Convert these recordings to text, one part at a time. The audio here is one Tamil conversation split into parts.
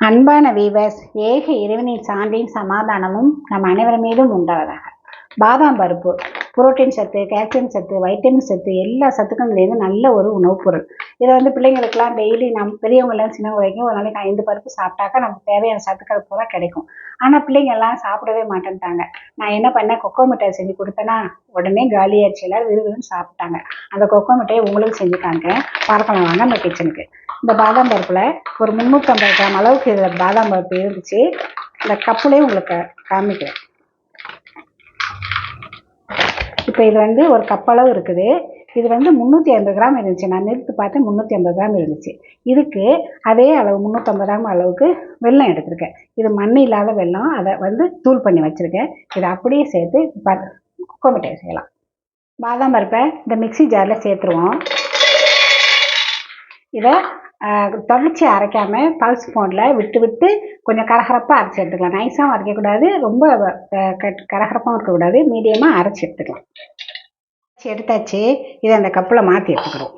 அன்பான வீவர்ஸ் ஏக இறைவனின் சாந்தியும் சமாதானமும் நம் அனைவர் மீதும் உண்டாவதாக. பாதாம் பருப்பு. புரோட்டீன் சத்து கால்சியம் சத்து வைட்டமின் சத்து எல்லா சத்துக்கும் நல்ல ஒரு உணவுப் பொருள். இதை வந்து பிள்ளைங்களுக்கெல்லாம் டெய்லி நம் பெரியவங்களாம் சின்னவங்க வரைக்கும் ஒரு நாளைக்கு ஐந்து பருப்பு சாப்பிட்டாக்கா நமக்கு தேவையான சத்துக்கள் பூரா கிடைக்கும். ஆனால் பிள்ளைங்க எல்லாம் சாப்பிடவே மாட்டேன்ட்டாங்க. நான் என்ன பண்ணேன்? கொக்கோ மிட்டாய் செஞ்சு கொடுத்தேன்னா உடனே காலியாச்சு எல்லாரும் விறுவிறுன்னு சாப்பிட்டாங்க. அந்த கொக்கோ மிட்டாயை உங்களுக்கு செஞ்சு காமிக்கிறேன். பார்க்கலாம் வாங்க நம்ம கிச்சனுக்கு இந்த பாதாம் பருப்பில் ஒரு முந்நூற்றம்பது கிராம் அளவுக்கு இதில் பாதாம் பருப்பு இருந்துச்சு. இந்த கப்புலேயே உங்களுக்கு காமிக்கிறேன். இப்போ இது வந்து ஒரு கப்பளவு இருக்குது. இது வந்து முந்நூற்றி ஐம்பது கிராம் இருந்துச்சு. நான் நிறுத்து பார்த்தேன் முந்நூற்றி ஐம்பது கிராம் இருந்துச்சு. இதுக்கு அதே அளவு முந்நூற்றம்பது கிராம் அளவுக்கு வெல்லம் எடுத்திருக்கேன். இது மண் இல்லாத வெல்லம். அதை வந்து தூள் பண்ணி வச்சுருக்கேன். இதை அப்படியே சேர்த்து ப குக்கோ செய்யலாம். பாதாம் பருப்பை இந்த மிக்ஸி ஜாரில் சேர்த்துருவோம். இதை தொடர்ச்சி அரைக்காம பல்ஸ் மோடில் விட்டு விட்டு கொஞ்சம் கரகரப்பாக அரைச்சி எடுத்துக்கலாம். நைஸாகவும் அரைக்கக்கூடாது. ரொம்ப கட் கரகரப்பாகவும் இருக்கக்கூடாது. மீடியமாக அரைச்சி எடுத்துக்கலாம். அரைச்சி எடுத்தாச்சு. இதை அந்த கப்பில் மாற்றி எடுத்துக்கிறோம்.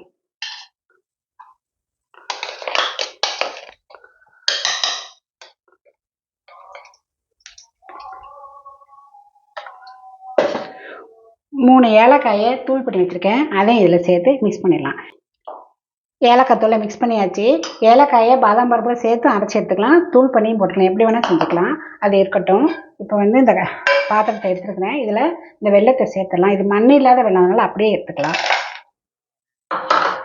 மூணு ஏலக்காயை தூள் பண்ணி வச்சுருக்கேன். அதையும் இதில் சேர்த்து மிக்ஸ் பண்ணிடலாம். ஏலக்காய் தூளை மிக்ஸ் பண்ணியாச்சு. ஏலக்காயை பாதாம் பருப்புல சேர்த்து அரைச்சி எடுத்துக்கலாம். தூள் பண்ணியும் போட்டுக்கலாம். எப்படி வேணால் செஞ்சுக்கலாம். அது இருக்கட்டும். இப்போ வந்து இந்த பாத்திரத்தை எடுத்துருக்கிறேன். இதில் இந்த வெள்ளத்தை சேர்த்துடலாம். இது மண் இல்லாத வெள்ளம்னால அப்படியே எடுத்துக்கலாம்.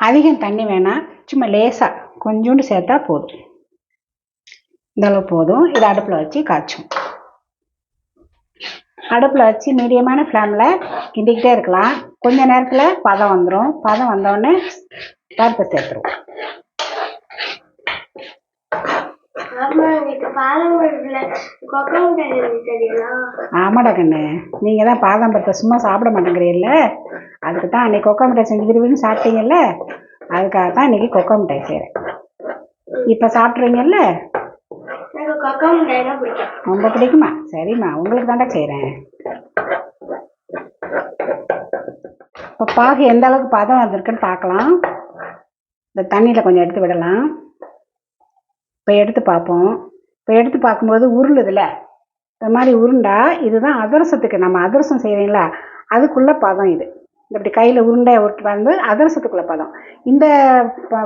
அதிகம் தண்ணி வேணாம் சும்மா லேசாக கொஞ்சோண்டு சேர்த்தா போதும். இந்த அளவு போதும். இதை அடுப்பில் வச்சு காய்ச்சும் அடுப்பில் வச்சு மீடியமான ஃப்ளேமில் கிண்டிக்கிட்டே இருக்கலாம். கொஞ்ச நேரத்தில் பதம் வந்துடும் பதம் வந்தோடனே பருப்பை சேர்த்துருவோம் ஆமாடா கண்ணு. நீங்கள் தான் பாதாம் பருப்பை சும்மா சாப்பிட மாட்டேங்கிறீல்ல? அதுக்கு தான் அன்னைக்கு கொக்கோ மிட்டாய் செஞ்சு விரும்பி சாப்பிட்டீங்கல்ல? அதுக்காக தான் இன்னைக்கு கொக்கோ மிட்டாய் செய்கிறேன் இப்போ சாப்பிட்றீங்கல்ல? ரொம்ப பிடிக்குமா? சரிம்மா உங்களுக்கு தாண்டா செய்கிறேன் இப்போ பாகு எந்த அளவுக்கு பதம் வந்திருக்குன்னு பார்க்கலாம். இந்த தண்ணியில் கொஞ்சம் எடுத்து விடலாம். இப்போ எடுத்து பார்ப்போம். இப்போ எடுத்து பார்க்கும்போது உருளுதுல இந்த மாதிரி உருண்டா இதுதான் அதிரசத்துக்கு நம்ம அதிரசம் செய்கிறீங்களா அதுக்குள்ளே பதம் இது. இந்த இப்படி கையில் உருண்டையை விட்டு வந்து அதிரசத்துக்குள்ளே பதம். இந்த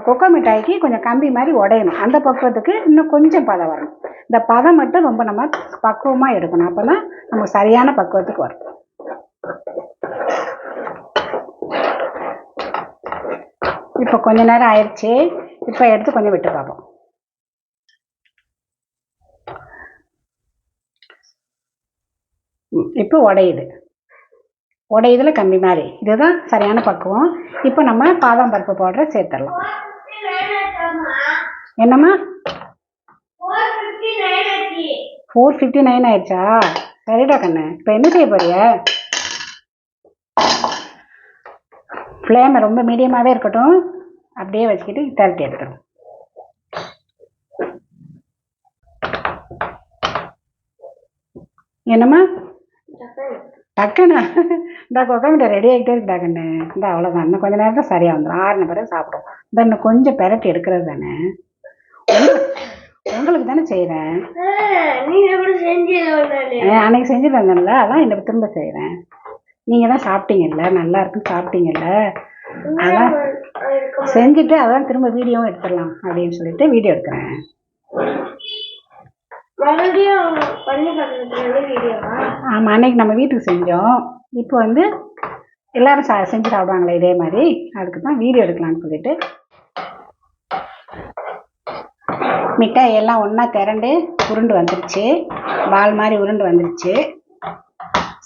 கொக்கோ மிட்டாய்க்கு கொஞ்சம் கம்பி மாதிரி உடையணும். அந்த பக்குவத்துக்கு இன்னும் கொஞ்சம் பதம் வரணும். இந்த பதம் மட்டும் ரொம்ப நம்ம பக்குவமாக எடுக்கணும். அப்போ தான் நமக்கு சரியான பக்குவத்துக்கு வரும். இப்போ கொஞ்ச நேரம் ஆயிடுச்சு இப்போ எடுத்து கொஞ்சம் விட்டு பார்ப்போம். இப்போ உடையுது. உடையுதுல கம்பி மாதிரி. இதுதான் சரியான பக்குவம். இப்போ நம்ம பாதாம் பருப்பு பவுடரை சேர்த்துடலாம். என்னம்மா? ஃபோர் ஃபிஃப்டி நைன் ஆயிடுச்சா? சரிடா கண்ணு. இப்போ என்ன செய்ய போறிய? ஃப்ளேமை ரொம்ப மீடியமாகவே இருக்கட்டும். அப்படியே வச்சுக்கிட்டு திரட்டி எடுத்துடும் என்னம்மா? டக்குண்ணா இந்த கொக்கமிட்ட ரெடி ஆகிட்டே இருக்குடா கண்ணு இந்த அவ்வளோதான் இன்னும் கொஞ்ச நேரத்தில் சரியாக வந்துடும் ஆறுன பிறகு சாப்பிடும் இந்த இன்னும் கொஞ்சம் பெரட்டி எடுக்கிறது தானே. உங்களுக்கு- தானே செய்கிறேன் அன்னைக்கு செஞ்சு தந்தேன்ல அதான் இந்த திரும்ப செய்கிறேன் நீங்கள் தான் சாப்பிட்டீங்கல்ல? நல்லா இருக்குன்னு சாப்பிட்டீங்கல்ல அதான் செஞ்சுட்டு அதான் திரும்ப வீடியோவும் எடுத்துடலாம் அப்படின்னு சொல்லிட்டு வீடியோ எடுக்கிறேன். ஆமாம் அன்னைக்கு நம்ம வீட்டுக்கு செஞ்சோம். இப்போ வந்து எல்லாரும் சா செஞ்சு சாப்பிடுவாங்களே இதே மாதிரி. அதுக்கு தான் வீடியோ எடுக்கலாம்னு சொல்லிட்டு. மிட்டாய் எல்லாம் ஒன்றா திரண்டு உருண்டு வந்துருச்சு. பால் மாதிரி உருண்டு வந்துருச்சு.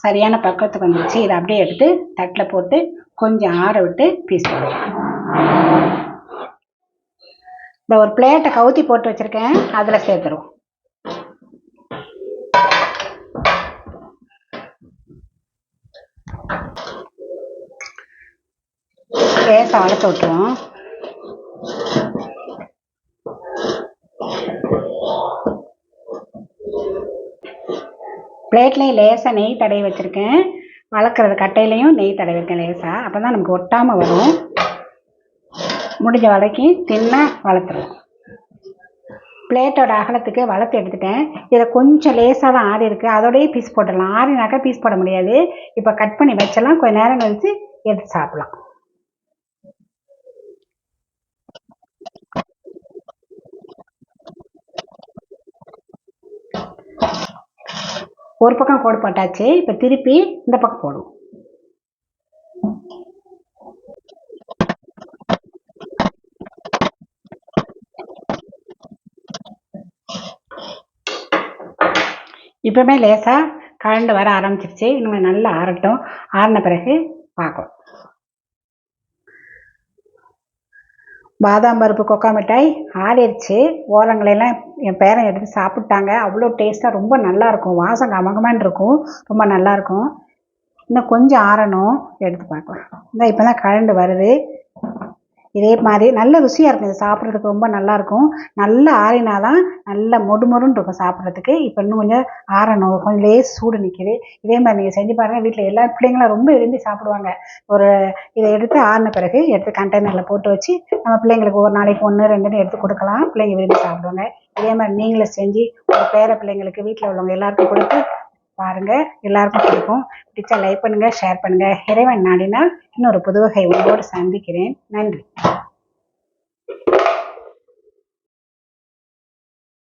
சரியான பக்குவத்துக்கு வந்துருச்சு. இதை அப்படியே எடுத்து தட்டில் போட்டு கொஞ்சம் ஆற விட்டு பீஸ் போடுவோம் இந்த ஒரு பிளேட்டை கவுத்தி போட்டு வச்சுருக்கேன். அதில் சேர்த்துருவோம். லேசாக வளர்த்து விட்டுருவோம். பிளேட்லேயும் லேசாக நெய் தடவி வச்சுருக்கேன். வளர்க்குறது கட்டையிலையும் நெய் தடவி இருக்கேன் லேசாக அப்போ தான் நமக்கு ஒட்டாமல் வரும். முடிஞ்ச வரைக்கும் தின்னாக வளர்த்துருவோம் பிளேட்டோட அகலத்துக்கு வளர்த்து எடுத்துட்டேன். இதை கொஞ்சம் லேசாக தான் ஆறி இருக்குது அதோடய பீஸ் போட்டுடலாம். ஆறினாக்கா பீஸ் போட முடியாது. இப்போ கட் பண்ணி வச்சலாம். கொஞ்சம் நேரம் கழிச்சு எடுத்து சாப்பிட்லாம். ஒரு பக்கம் கோடு போட்டாச்சு இப்போ திருப்பி இந்த பக்கம் போடுவோம். இப்போமே லேசாக கரண்டு வர ஆரம்பிச்சிருச்சு இன்னும் நல்லா ஆறட்டும். ஆறின பிறகு பார்க்கும் பாதாம் பருப்பு கொக்கா மிட்டாய் ஆறிடுச்சு. ஓரங்களெல்லாம் என் பேரன் எடுத்து சாப்பிட்டாங்க. அவ்வளோ டேஸ்ட்டாக ரொம்ப நல்லாயிருக்கும். வாசம் கமகமான்னு இருக்கும் ரொம்ப நல்லாயிருக்கும். இன்னும் கொஞ்சம் ஆறணும். எடுத்து பார்க்கலாம். இந்த இப்போ தான் கழண்டு வருது. இதே மாதிரி நல்ல ருசியாக இருக்கும். இது சாப்பிட்றதுக்கு ரொம்ப நல்லா இருக்கும் நல்லா ஆறினாதான் நல்ல மொடுமொருன்னு இருக்கும் சாப்பிட்றதுக்கு. இப்போ இன்னும் கொஞ்சம் ஆறணும். கொஞ்சம் லேஸ் சூடு நிற்கிது இதே மாதிரி நீங்கள் செஞ்சு பாருங்கள் வீட்டில் எல்லா பிள்ளைங்களும் ரொம்ப விரும்பி சாப்பிடுவாங்க. ஒரு இதை எடுத்து ஆறின பிறகு எடுத்து கண்டெய்னரில் போட்டு வச்சு நம்ம பிள்ளைங்களுக்கு ஒரு நாளைக்கு ஒன்று ரெண்டுன்னு எடுத்து கொடுக்கலாம். பிள்ளைங்க விரும்பி சாப்பிடுவாங்க. இதே மாதிரி நீங்களும் செஞ்சு ஒரு பேர பிள்ளைங்களுக்கு வீட்டில் உள்ளவங்க எல்லாருக்கும் கொடுத்து பாருங்கள் எல்லாருக்கும் பிடிக்கும். பிடிச்சா லைக் பண்ணுங்கள் ஷேர் பண்ணுங்கள் இறைவன் நாடினால் இன்னொரு புதுவகை உங்களோடு சந்திக்கிறேன். நன்றி.